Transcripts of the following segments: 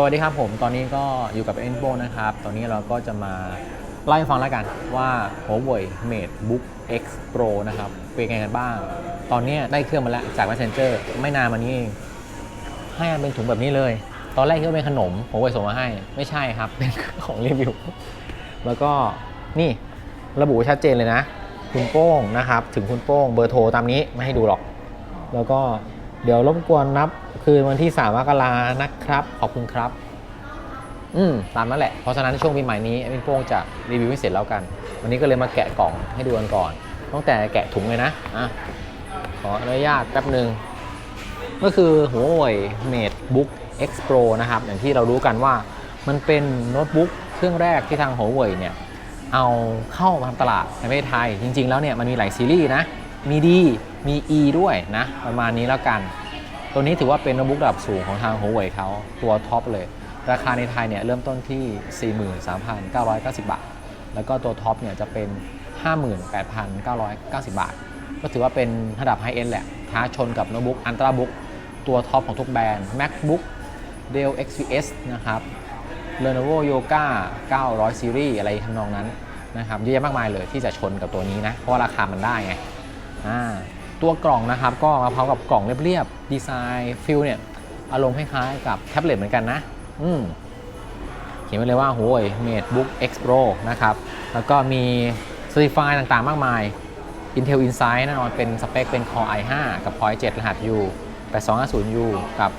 สวัสดีครับผม ตอนนี้ก็อยู่กับ e n b o นะครับ ตอนนี้เราก็จะมาเล่ฟังแล้วกันว่า Huawei Mate Book X Pro นะครับเป็นไงกันบ้าง ตอนนี้ได้เครื่องมาแล้วจาก Messenger ไม่นานมานี้เองให้มันเป็นถุงแบบนี้เลย ตอนแรกคิดว่าเป็นขนม Huawei ส่งมาให้ ไม่ใช่ครับ เป็นของรีวิว แล้วก็นี่ระบุชัดเจนเลยนะ คุณโป้งนะครับ ถึงคุณโป้งเบอร์โทรตามนี้ไม่ให้ดูหรอก แล้วก็ เดี๋ยวรบกวนนับคืนวันที่3มกรานะครับ ขอบคุณครับ อืมตามนั้นแหละ เพราะฉะนั้นช่วงปีใหม่นี้พี่โป้งจะรีวิวให้เสร็จแล้วกัน วันนี้ก็เลยมาแกะกล่องให้ดูกันก่อนตั้งแต่แกะถุงเลยนะอะขออนุญาตแป๊บหนึ่งก็คือหัวเว่ย Mate Book X Pro นะครับ อย่างที่เรารู้กันว่ามันเป็นโน้ตบุ๊กเครื่องแรกที่ทางหัวเว่ยเนี่ย เอาเข้ามาทำตลาดในประเทศไทย จริง ๆ แล้วเนี่ยมันมีหลายซีรีส์นะ มี D มี E ด้วยนะ ประมาณนี้แล้วกัน ตัวนี้ถือว่าเป็นโน้ตบุ๊กระดับสูงของทาง Huawei เขาตัวท็อปเลย ราคาในไทยเนี่ยเริ่มต้นที่ 43,990 บาท แล้วก็ตัวท็อปเนี่ยจะเป็น 58,990 บาท ก็ถือว่าเป็นระดับไฮเอ็นแหละ ท้าชนกับโน้ตบุ๊กอันตราบุ๊กตัวท็อปของทุกแบรนด์ MacBook Dell XPS นะครับ Lenovo Yoga 900 Series อะไรทำนองนั้นนะครับเยอะแยะมากมายเลยที่จะชนกับตัวนี้นะ เพราะว่าราคามันได้ไงอ่า ตัวกล่องนะครับ ก็มาพร้อมกับกล่องเรียบๆดีไซน์ฟิลเนี่ยอารมณ์คล้ายๆกับแท็บเล็ตเหมือนกันนะ อืมเขียนไว้เลยว่าโอ้ย Mate Book X Pro นะครับ แล้วก็มี Certify ต่างๆ มากมาย Intel Insight แน่นอนเป็นสเปคเป็น Core i5 กับ Core i7 รหัส U 8250U กับ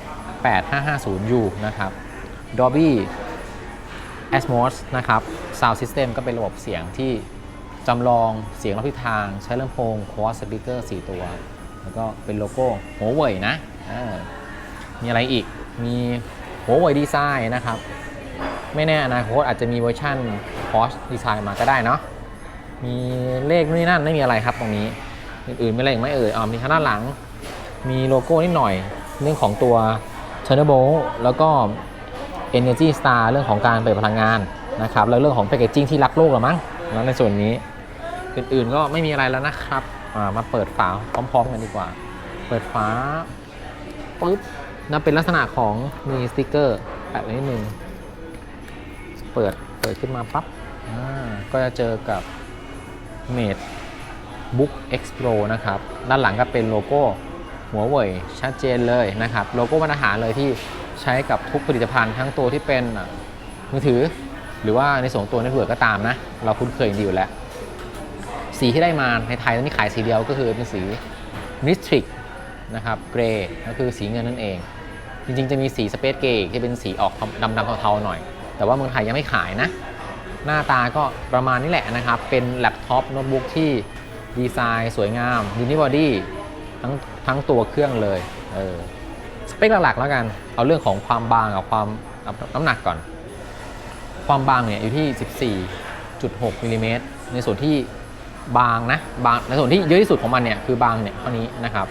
8550U นะครับ Dolby Atmos นะครับ Sound System ก็เป็นระบบเสียงที่ จำลองเสียงรอบทิศทางใช้ลำโพง Quad Speaker 4ตัว แล้วก็เป็นโลโก้ Huawei นะมีอะไรอีกมี Huawei Design นะครับ ไม่แน่อนาคตอาจจะมีเวอร์ชัน Porsche Design มาก็ได้เนาะมีเลขนู่นนี่นั่นไม่มีอะไรครับตรงนี้ อื่นๆไม่อะไรอีกไม่เอ่ยอ๋อมีทางด้านหลัง มีโลโก้นิดหน่อยเรื่องของตัว Thunderbolt แล้วก็ Energy Star เรื่องของการเปิดพลังงานนะครับแล้วเรื่องของแพ c เกจจิ้งที่รักโลกหรือมั้งแล้วในส่วนนี้ อื่นๆ ก็ไม่มีอะไรแล้วนะครับมาเปิดฝาพร้อมๆกันดีกว่า เปิดฝาปุ๊บนั่นเป็นลักษณะของมีสติกเกอร์แปะไว้นิดนึงเปิดเปิดขึ้นมาปั๊บก็จะเจอกับ Mate Book X Pro นะครับ ด้านหลังก็เป็นโลโก้หัวเว่ยชัดเจนเลยนะครับ โลโก้มาตรฐานเลยที่ใช้กับทุกผลิตภัณฑ์ทั้งตัวที่เป็นมือถือ หรือว่าในส่วนของตัวเน็ตเวิร์กก็ตามนะ เราคุ้นเคยดีอยู่แล้ว สีที่ได้มาในไทยตอนนี้ขายสีเดียวก็คือเป็นสี Mystic นะครับเกรย์ก็คือสีเงินนั่นเอง จริงๆ จะมีสีสเปซเกย์ที่เป็นสีออกดำๆเทาๆหน่อย แต่ว่าเมืองไทยยังไม่ขายนะ หน้าตาก็ประมาณนี้แหละนะครับ เป็นแล็ปท็อปโน้ตบุ๊กที่ดีไซน์สวยงามยูนิบอดี้ทั้งทั้งตัวเครื่องเลยเออสเปคหลักๆแล้วกัน เอาเรื่องของความบางกับความน้ำหนักก่อน ความบางเนี่ยอยู่ที่ 14.6มิลลิเมตรในส่วนที่ บางนะบางในส่วนที่เยอะที่สุดของมันเนี่ยคือบางเนี่ยเท่านี้นะครับ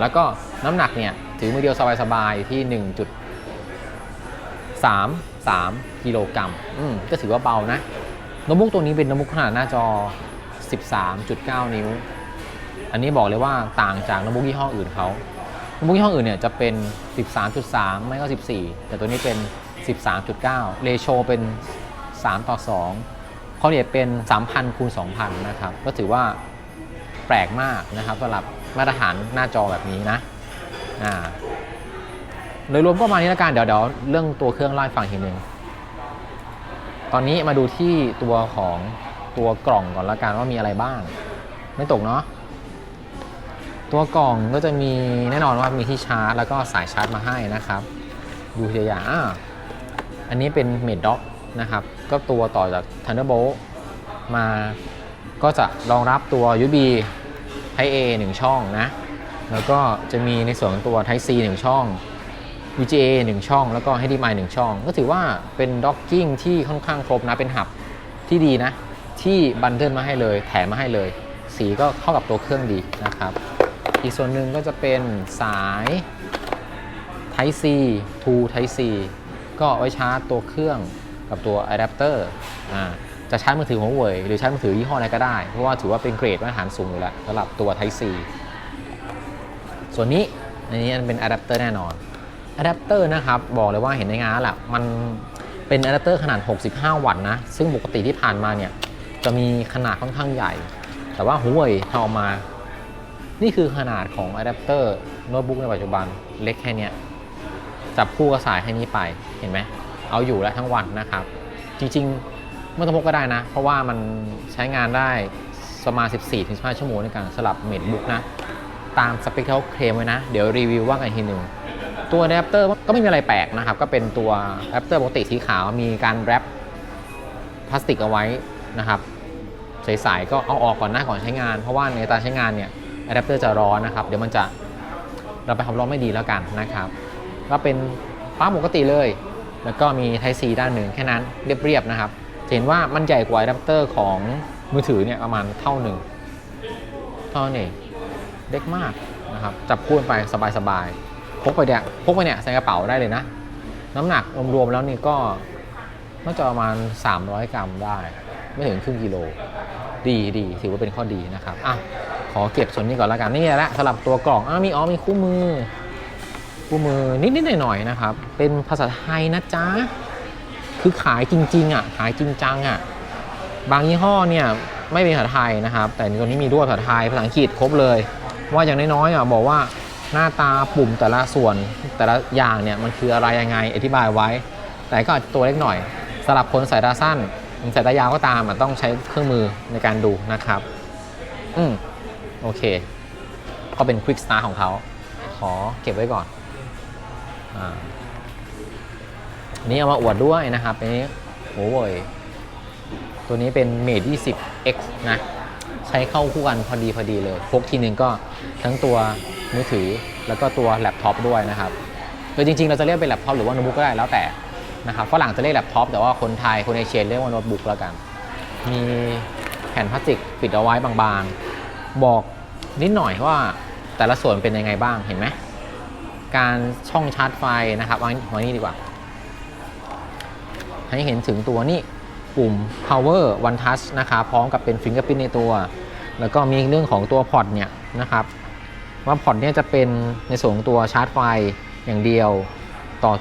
แล้วก็น้ำหนักเนี่ยถือมือเดียวสบายๆที่ 1.33กิโลกรัมอืมก็ถือว่าเบานะโน้ตบุ๊กตัวนี้เป็นโน้ตบุ๊กขนาดหน้าจอ 13.9 นิ้ว อันนี้บอกเลยว่าต่างจากโน้ตบุ๊กยี่ห้ออื่นเขาโน้ตบุ๊กยี่ห้ออื่นเนี่ยจะเป็น 13.3 ไม่ก็ 14 แต่ตัวนี้เป็น 13.9 เรโชเป็น 3 ต่อ 2 เขาเนี่ยเป็น 3,000คูณ2,000 นะครับ ก็ถือว่าแปลกมากนะครับสำหรับมาตรฐานหน้าจอแบบนี้นะอ่าโดยรวมก็ประมาณนี้แล้วกันเดี๋ยวเดี๋ยวเรื่องตัวเครื่องเล่าให้ฟังทีหนึ่งตอนนี้มาดูที่ตัวของตัวกล่องก่อนละกันว่ามีอะไรบ้าง ไม่ตกเนาะตัวกล่องก็จะมีแน่นอนว่ามีที่ชาร์จแล้วก็สายชาร์จมาให้นะครับ ดูทีละอย่างอ่าอันนี้เป็น m a d e Dock นะครับ ก็ตัวต่อจาก Thunderbolt มาก็จะรองรับตัว USB Type A 1 ช่องนะ แล้วก็จะมีในส่วนของตัว Type C 1 ช่อง VGA 1 ช่อง แล้วก็ HDMI 1 ช่อง ก็ถือว่าเป็นด็อกกิ้งที่ค่อนข้างครบนะ เป็นหับที่ดีนะ ที่บันเทิลมาให้เลย แถมมาให้เลย สีก็เข้ากับตัวเครื่องดีนะครับ อีกส่วนหนึ่งก็จะเป็นสาย Type C to Type C ก็ไว้ชาร์จตัวเครื่อง กับตัวอะแดปเตอร์จะใชาร์จมือถือของเว่ยหรือใชาร์จมือถือยี่ห้ออะไรก็ได้ เพราะว่าถือว่าเป็นเกรดมาตรฐานสูงอยู่แล้วสำหรับตัว Type C ส่วนนี้อันนี้มันเป็นอะแดปเตอร์แน่นอนอะแดปเตอร์นะครับ บอกเลยว่าเห็นในงานแล้วแหละมันเป็นอะแดปเตอร์ขนาด 65 วัตต์นะ ซึ่งปกติที่ผ่านมาเนี่ย จะมีขนาดค่อนข้างใหญ่ แต่ว่า Huawei ทำออกมา นี่คือขนาดของอะแดปเตอร์โน้ตบุ๊กในปัจจุบันเล็กแค่เนี้ยจับคู่กับสายแค่นี้ไปเห็นไหม เอาอยู่แล้วทั้งวันนะครับ จริงๆไม่ต้องพกก็ได้นะ เพราะว่ามันใช้งานได้ประมาณ 14-15 ชั่วโมงในการสลับเมดบุ๊กนะ ตามสเปคที่เขาเคลมไว้นะ เดี๋ยวรีวิวว่ากันอีกทีหนึ่งตัวอะแดปเตอร์ก็ไม่มีอะไรแปลกนะครับ ก็เป็นตัวอะแดปเตอร์ปกติสีขาวมีการแรปพลาสติกเอาไว้นะครับใสๆก็เอาออกก่อนหน้าก่อนใช้งาน เพราะว่าในตอนใช้งานเนี่ยอะแดปเตอร์จะร้อนนะครับ เดี๋ยวมันจะเรายความร้อนไม่ดีแล้วกันนะครับก็เป็นฟ้าปกติเลย แล้วก็มี Type C ด้านหนึ่งแค่นั้นเรียบๆนะครับเห็นว่ามันใหญ่กว่าอะแดปเตอร์ของมือถือเนี่ยประมาณเท่าหนึ่งเท่านั้เล็กมากนะครับจับคู่ไปสบายๆพกไปเนี่ยพกไปเนี่ยใส่กระเป๋าได้เลยนะ น้ำหนักรวมๆแล้วนี่ก็น่าจะประมาณ 300 กรัมได้ ไม่ถึงครึ่งกิโล ดีดีถือว่าเป็นข้อดีนะครับอะขอเก็บส่วนนี้ก่อนแล้วกันนี่แหละสลับตัวกล่องอ้ามีอ๋อมีคู่มือ คู่มือนิดๆหน่อยๆนะครับ เป็นภาษาไทยนะจ๊ะ คือขายจริงๆอะขายจริงจังอะบางยี่ห้อเนี่ยไม่เป็นภาษาไทยนะครับ แต่ตัวนี้มีด้วยภาษาไทยภาษาอังกฤษครบเลย ว่าอย่างน้อยๆอะบอกว่าหน้าตาปุ่มแต่ละส่วนแต่ละอย่างเนี่ยมันคืออะไรยังไงอธิบายไว้ แต่ก็ตัวเล็กหน่อยสำหรับคนสายตาสั้นสายตายาวก็ตามอะต้องใช้เครื่องมือในการดูนะครับ อืมโอเค ก็เป็น Quick Start ของเขา ขอเก็บไว้ก่อน อันนี้เอามาอวดด้วยนะครับอันนี้โอ้โยตัวนี้เป็น Mate 20 X นะ ใช้เข้าคู่กันพอดีพอดีเลยพกทีนึงก็ทั้งตัวมือถือแล้วก็ตัวแล็ปท็อปด้วยนะครับโดยจริงๆ เราจะเรียกเป็นแล็ปท็อปหรือว่าโน้ตบุ๊กก็ได้แล้วแต่นะครับฝรั่งจะเรียกแล็ปท็อปแต่ว่าคนไทยคนเอเชียเรียกว่าโน้ตบุ๊กแล้วกัน มีแผ่นพลาสติกปิดเอาไว้บางๆ บอกนิดหน่อยว่าแต่ละส่วนเป็นยังไงบ้างเห็นไหม การช่องชาร์จไฟนะครับวางไว้นี่ดีกว่า ให้เห็นถึงตัวนี่ปุ่ม power one touch นะครับพร้อมกับเป็น fingerprint ในตัว แล้วก็มีเรื่องของตัวพอร์ตเนี่ยนะครับว่าพอร์ตเนี่ยจะเป็นในส่วนของตัวชาร์จไฟอย่างเดียวต่อ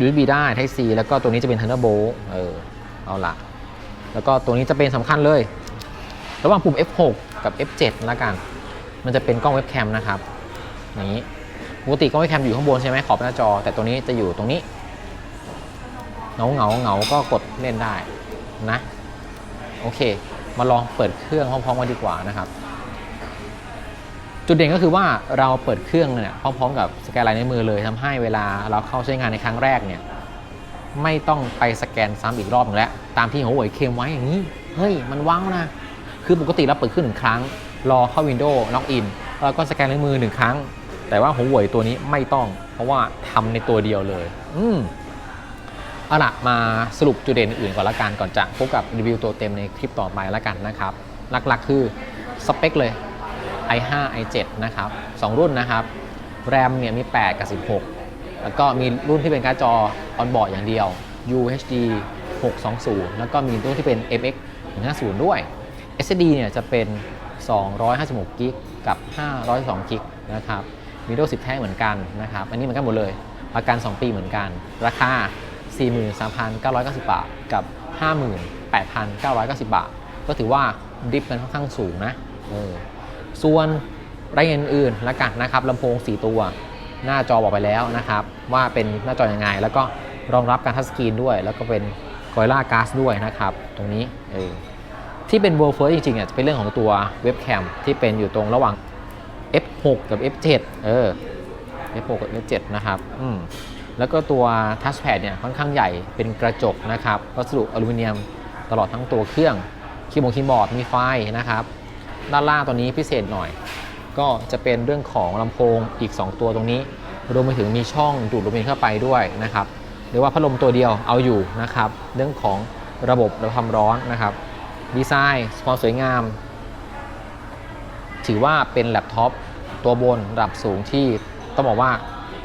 USB ได้ Type C แล้วก็ตัวนี้จะเป็น Thunderbolt เออเอาละแล้วก็ตัวนี้จะเป็นสำคัญเลย ระหว่างปุ่ม F6 กับ F7 แล้วกัน มันจะเป็นกล้องเว็บแคมนะครับ อย่างนี้ ปกติกล้องเว็บแคมอยู่ข้างบนใช่ไหมขอบหน้าจอ แต่ตัวนี้จะอยู่ตรงนี้เงาเงาเงาก็กดเล่นได้นะโอเค มาลองเปิดเครื่องพร้อมๆกันดีกว่านะครับ จุดเด่นก็คือว่าเราเปิดเครื่องเนี่ยพร้อมๆ กับสแกนลายในวมือเลยทำให้เวลาเราเข้าใช้งานในครั้งแรกเนี่ยไม่ต้องไปสแกนซ้ำอีกรอบนึงแล้วตามที่หัวเว่ยเคมไว้อย่างนี้เฮ้ยมันว้าวนะคือปกติเราเปิดเครื่องหนึ่งครั้ง รอเข้า Windows ล็อกอินแล้วก็สแกนลายมือหนึ่งครั้ง แต่ว่าหัวเว่ยตัวนี้ไม่ต้อง เพราะว่าทำในตัวเดียวเลย อืมเอาละมาสรุปจุดเด่นอื่นก่อนละกันก่อนจะพบกับรีวิวตัวเต็มในคลิปต่อไปละกันนะครับ หลักๆ คือสเปคเลย i5 i7 นะครับ 2 รุ่นนะครับ แรมเนี่ยมี 8 กับ 16 แล้วก็มีรุ่นที่เป็นการ์ดจอออนบอร์ดอย่างเดียว UHD 620 แล้วก็มีรุ่นที่เป็น MX 150 ด้วย SSD เนี่ยจะเป็น 256กิกกับ 512กิกนะครับ Windows 10 แท้เหมือนกันนะครับ อันนี้เหมือนกันหมดเลย ประกัน 2 ปีเหมือนกัน ราคา 43,990 บาท กับ 58,990 บาท ก็ถือว่าดิฟกันค่อนข้างสูงนะเออส่วนรายละเอียดอื่นละกันนะครับลำโพง 4 ตัว หน้าจอบอกไปแล้วนะครับ ว่าเป็นหน้าจออยังไง แล้วก็รองรับการทัชสกรีนด้วย แล้วก็เป็น Gorilla Glass ด้วยนะครับ ตรงนี้เออที่เป็น World First จริงๆอะจะเป็นเรื่องของตัวเว็บแคมที่เป็นอยู่ตรงระหว่าง F6 กับ F7 เออ F6 กับ F7 นะครับอืมแล้วก็ตัวทัชแพดเนี่ยค่อนข้างใหญ่เป็นกระจกนะครับวัสดุอลูมิเนียมตลอดทั้งตัวเครื่องคีย์บอร์ดคีย์บอร์ดมีไฟนะครับ ด้านล่างตัวนี้พิเศษหน่อย ก็จะเป็นเรื่องของลำโพงอีก 2 ตัวตรงนี้ รวมไปถึงมีช่องดูดลมเย็นเข้าไปด้วยนะครับหรือว่าพัดลมตัวเดียวเอาอยู่นะครับ เรื่องของระบบระบายความร้อนนะครับ ดีไซน์ความสวยงาม ถือว่าเป็นแล็ปท็อป ตัวบนระดับสูงที่ต้องบอกว่า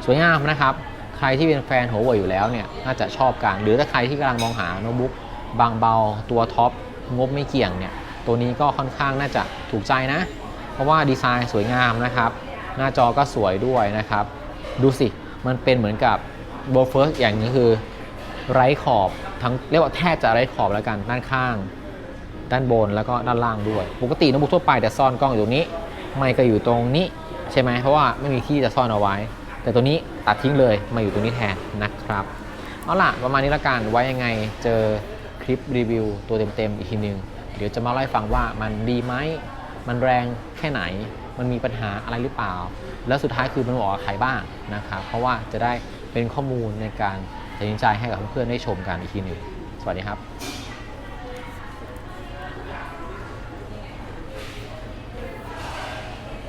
สวยงามนะครับ ใครที่เป็นแฟนหัวเว่ยอยู่แล้วเนี่ยน่าจะชอบกัน หรือถ้าใครที่กำลังมองหาโน้ตบุ๊กบางเบาตัวท็อปงบไม่เกี่ยงเนี่ยตัวนี้ก็ค่อนข้างน่าจะถูกใจนะ เพราะว่าดีไซน์สวยงามนะครับ หน้าจอก็สวยด้วยนะครับ ดูสิมันเป็นเหมือนกับโบเฟิร์สอย่างนี้คือ ไร้ขอบทั้งเรียกว่าแทบจะไร้ขอบแล้วกันด้านข้าง ด้านบนแล้วก็ด้านล่างด้วย ปกติโน้ตบุ๊กทั่วไปจะซ่อนกล้องอยู่ตรงนี้ ไม่ก็อยู่ตรงนี้ใช่ไหมเพราะว่าไม่มีที่จะซ่อนเอาไว้ แต่ตัวนี้ตัดทิ้งเลยมาอยู่ตรงนี้แทนนะครับเอาล่ะประมาณนี้ละกันไว้ยังไงเจอคลิปรีวิวตัวเต็มๆอีกทีหนึงเดี๋ยวจะมาเล่าให้ฟังว่ามันดีไหมมันแรงแค่ไหน มันมีปัญหาอะไรหรือเปล่า แล้วสุดท้ายคือมันเหมาะกับใครบ้างนะครับเพราะว่าจะได้เป็นข้อมูลในการตัดสินใจให้กับเพื่อนๆได้ชมกันอีกทีหนึ่งสวัสดีครับ